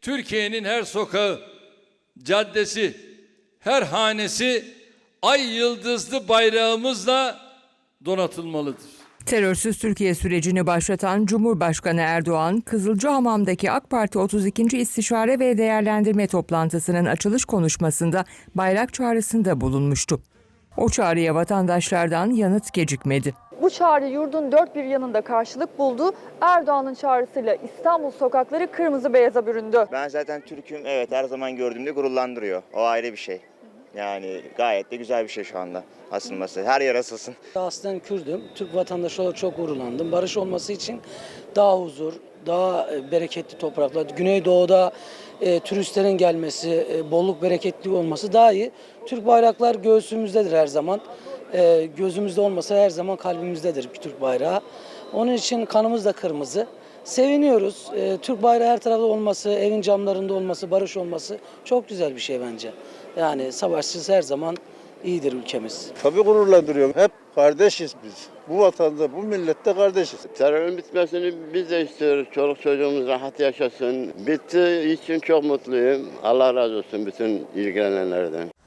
Türkiye'nin her sokağı, caddesi, her hanesi ay yıldızlı bayrağımızla donatılmalıdır. Terörsüz Türkiye sürecini başlatan Cumhurbaşkanı Erdoğan, Kızılcahamam'daki AK Parti 32. İstişare ve Değerlendirme toplantısının açılış konuşmasında bayrak çağrısında bulunmuştu. O çağrıya vatandaşlardan yanıt gecikmedi. Bu çağrı yurdun dört bir yanında karşılık buldu. Erdoğan'ın çağrısıyla İstanbul sokakları kırmızı beyaza büründü. Ben zaten Türk'üm. Evet her zaman gördüğümde gururlandırıyor. O ayrı bir şey. Yani gayet de güzel bir şey şu anda asılması. Her yer asılsın. Aslen Kürdüm. Türk vatandaşı olarak çok gururlandım. Barış olması için daha huzur, daha e, bereketli topraklar. Güneydoğu'da e, turistlerin gelmesi, e, bolluk bereketli olması daha iyi. Türk bayraklar göğsümüzdedir her zaman. E, gözümüzde olmasa her zaman kalbimizdedir Türk bayrağı. Onun için kanımız da kırmızı. Seviniyoruz. E, Türk bayrağı her tarafta olması, evin camlarında olması, barış olması çok güzel bir şey bence. Yani savaşsız her zaman iyidir ülkemiz. Tabii gururlandırıyorum. Hep kardeşiz biz. Bu vatanda, bu millette kardeşiz. Terörün bitmesini biz de istiyoruz. Çoluk çocuğumuz rahat yaşasın. Bittiği için çok mutluyum. Allah razı olsun bütün ilgilenenlerden.